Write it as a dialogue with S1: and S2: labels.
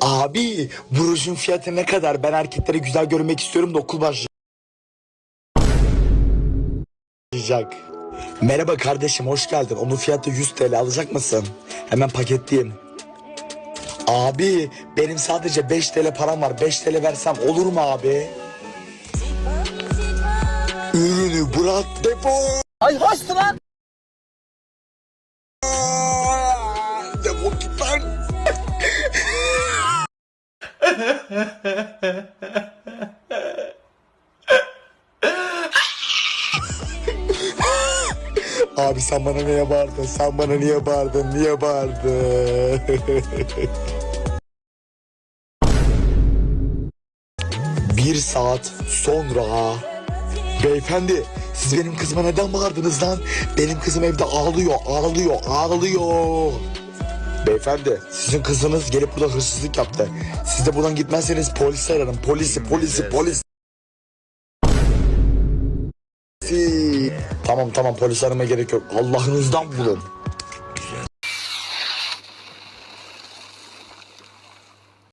S1: Abi bu rujun fiyatı ne kadar? Ben erkekleri güzel görmek istiyorum da okul başlayacak. Merhaba kardeşim hoş geldin. Onun fiyatı 100 TL alacak mısın? Hemen paketleyeyim. Abi benim sadece 5 TL param var. 5 TL versem olur mu abi? Ürünü bırak defol.
S2: Ay hoştu lan.
S1: Abi sen bana niye bağırdın? Sen bana niye bağırdın? Niye bağırdın? Bir saat sonra Beyefendi siz benim kızıma neden bağırdınız lan? Benim kızım evde ağlıyor, ağlıyor, ağlıyor. Beyefendi sizin kızınız gelip burada hırsızlık yaptı. Siz de buradan gitmezseniz polisi ararım. Polisi, polisi, polis. Tamam tamam polis aramaya gerek yok. Allah'ınızdan bulun.